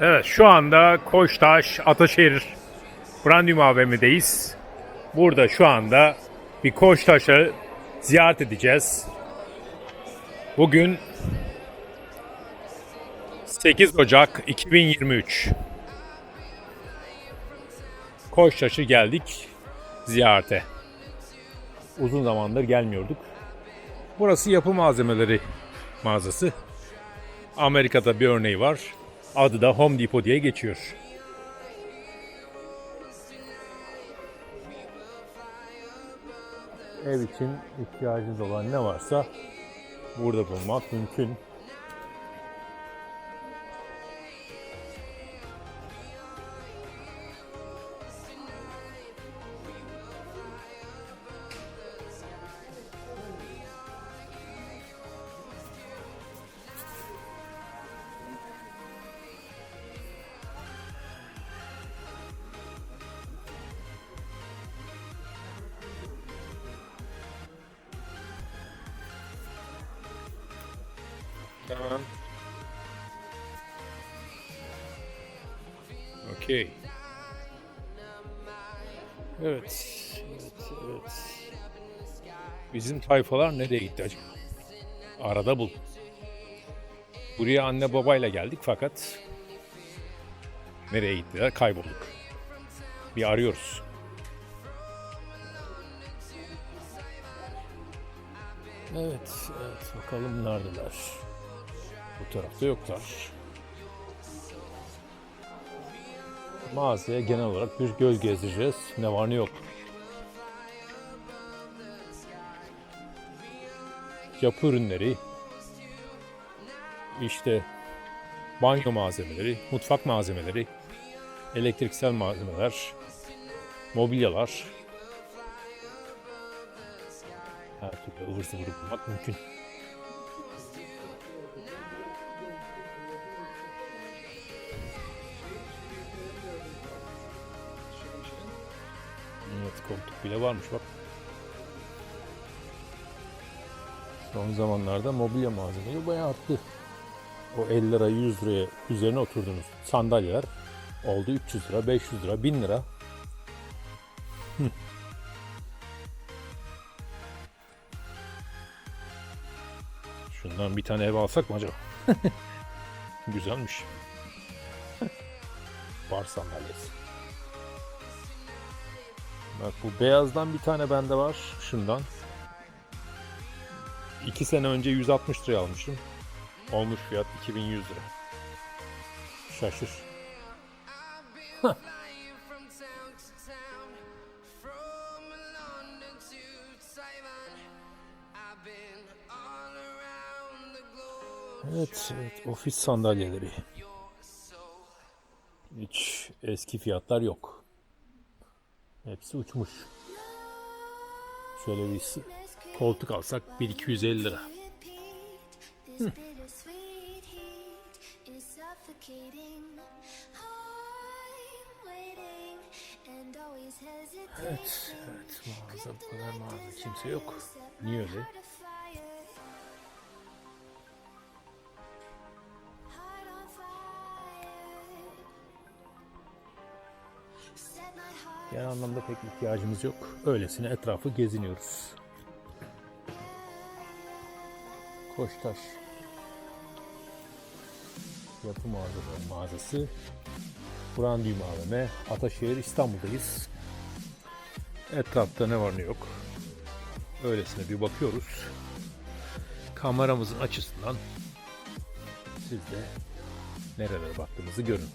Evet şu anda Koçtaş Ataşehir Brandyum AVM'deyiz. Burada şu anda bir Koçtaş'ı ziyaret edeceğiz. Bugün 8 Ocak 2023. Koçtaş'ı geldik ziyarete. Uzun zamandır gelmiyorduk. Burası yapı malzemeleri mağazası. Amerika'da bir örneği var. Adı da Home Depot diye geçiyor. Ev için ihtiyacınız olan ne varsa burada bulmak mümkün. Tamam. Okey. Evet. Evet, evet. Bizim tayfalar nereye gitti acaba? Arada bul. Buraya anne babayla geldik fakat nereye gittiler? Kaybolduk. Bir arıyoruz. Evet, evet. Bakalım neredeler? Bu tarafta yoklar. Mağazaya genel olarak bir göz gezdireceğiz. Ne var ne yok. Yapı ürünleri, işte banyo malzemeleri, mutfak malzemeleri, elektriksel malzemeler, mobilyalar, her türlü ıvır zıvır bulmak mümkün. Bile varmış bak. Son zamanlarda mobilya malzemeleri bayağı arttı. O 50 lira 100 liraya üzerine oturduğunuz sandalyeler oldu 300 lira 500 lira 1000 lira. Hı. Şundan bir tane ev alsak mı acaba? Güzelmiş. Bar sandalyesi. Bak bu beyazdan bir tane bende var. Şundan. İki sene önce 160 liraya almıştım. Olmuş fiyat 2100 lira. Şaşır. Evet, evet ofis sandalyeleri. Hiç eski fiyatlar yok. Hepsi uçmuş. Şöyle bir koltuk alsak 1250 lira. Evet, evet mağaza bu kadar mağaza kimse yok. Niye öyle? Genel anlamda pek ihtiyacımız yok. Öylesine etrafı geziniyoruz. Koçtaş. Yapı mağazaları mağazası. Brandyum AVM. Ataşehir İstanbul'dayız. Etrafta ne var ne yok. Öylesine bir bakıyoruz. Kameramızın açısından siz de nerelere baktığımızı görün.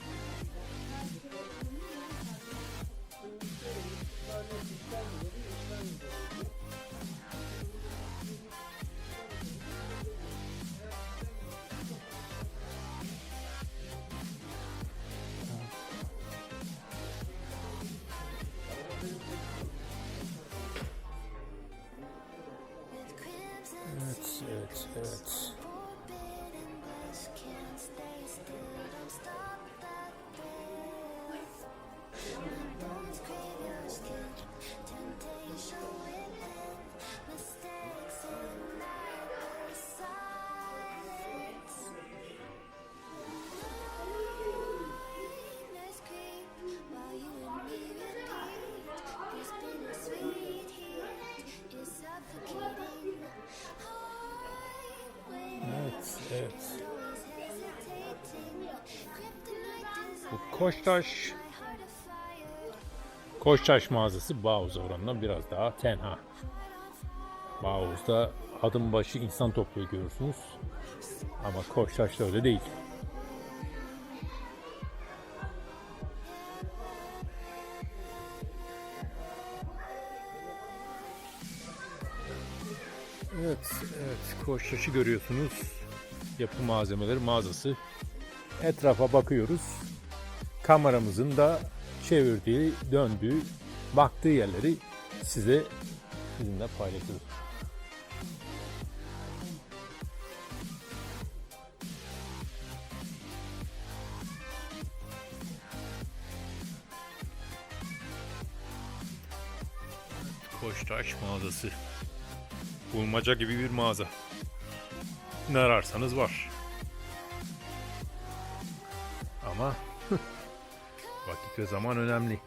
Bu Koçtaş Koçtaş mağazası Bağuz oranından biraz daha tenha. Bağuz'da adım başı insan topluyor görürsünüz. Ama Koçtaş'ta öyle değil. Evet, evet. Koçtaş'ı görüyorsunuz. Yapı malzemeleri mağazası. Etrafa bakıyoruz. Kameramızın da çevirdiği, döndüğü, baktığı yerleri size sizinle paylaşıyoruz. Koçtaş mağazası. Bulmaca gibi bir mağaza. Ne ararsanız var. Ama vakit ve zaman önemli.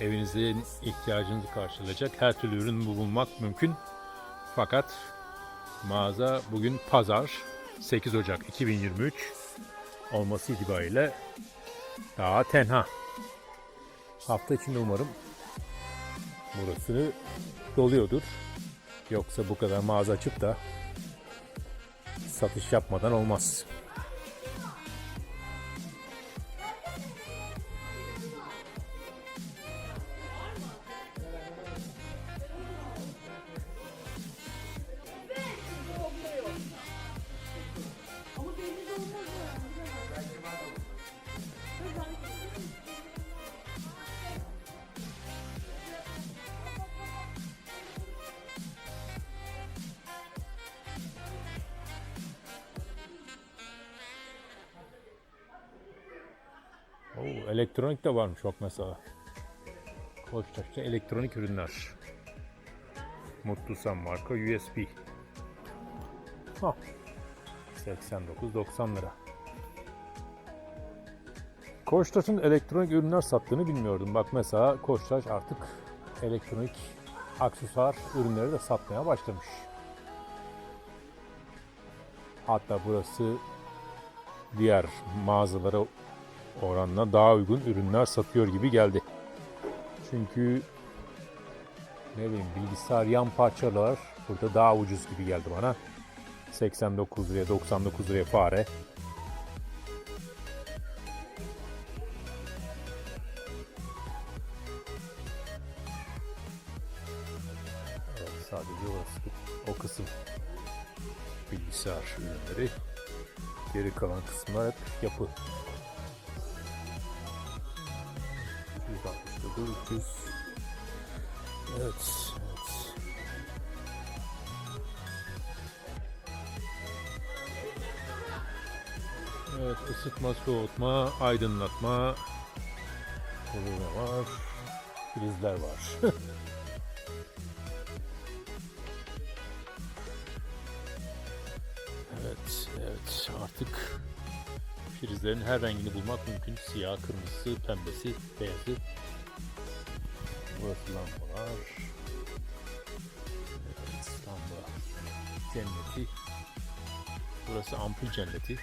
Evinizde ihtiyacınızı karşılayacak her türlü ürün bulmak mümkün. Fakat mağaza bugün pazar 8 Ocak 2023 olması itibariyle daha tenha. Hafta içinde umarım burası doluyordur. Yoksa bu kadar mağaza açıp da satış yapmadan olmaz. Oo, elektronik de varmış bak mesela. Koçtaş'ta elektronik ürünler. Mutlusan marka USB. Ha. 89-90 lira. Koçtaş'ın elektronik ürünler sattığını bilmiyordum. Bak mesela Koçtaş artık elektronik aksesuar ürünleri de satmaya başlamış. Hatta burası diğer mağazalara oranla daha uygun ürünler satıyor gibi geldi. Çünkü ne bileyim bilgisayar yan parçalar burada daha ucuz gibi geldi bana. 89 liraya 99 liraya fare. Evet, sadece orası o kısım bilgisayar ürünleri. Geri kalan kısımlar hep yapı 169, 300. Evet, evet. Evet, ısıtma, soğutma, aydınlatma. Burada var? Prizler var. evet, evet. Artık prizlerin her rengini bulmak mümkün. Siyah, kırmızısı, pembesi, beyazı. Burası lambalar. Evet, lamba cenneti. Burası ampul cenneti.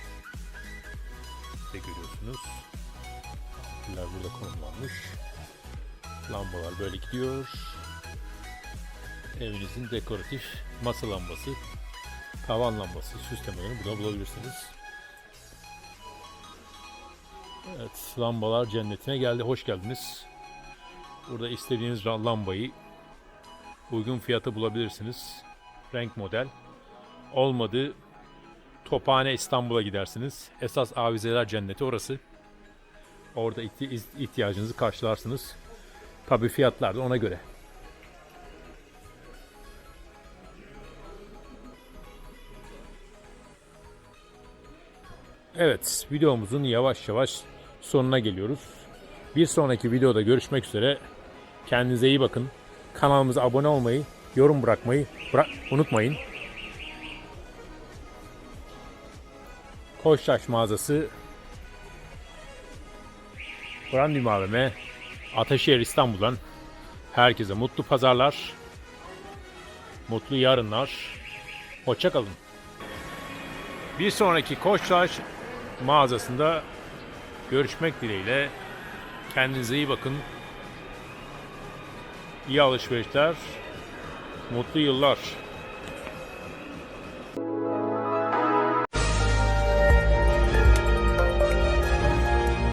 De görüyorsunuz. Ampuller burada konumlanmış. Lambalar böyle gidiyor. Evinizin dekoratif masa lambası, tavan lambası süslemelerini burada bulabilirsiniz. Evet, lambalar cennetine geldi. Hoş geldiniz. Burada istediğiniz lambayı uygun fiyata bulabilirsiniz. Renk model. Olmadı Tophane İstanbul'a gidersiniz. Esas avizeler cenneti orası. Orada ihtiyacınızı karşılarsınız. Tabi fiyatlar da ona göre. Evet, videomuzun yavaş yavaş sonuna geliyoruz. Bir sonraki videoda görüşmek üzere. Kendinize iyi bakın. Kanalımıza abone olmayı, yorum bırakmayı bıra- unutmayın. Koçtaş mağazası Brandim AVM Ataşehir İstanbul'dan herkese mutlu pazarlar, mutlu yarınlar. Hoşça kalın. Bir sonraki Koçtaş mağazasında görüşmek dileğiyle. Kendinize iyi bakın. İyi alışverişler. Mutlu yıllar.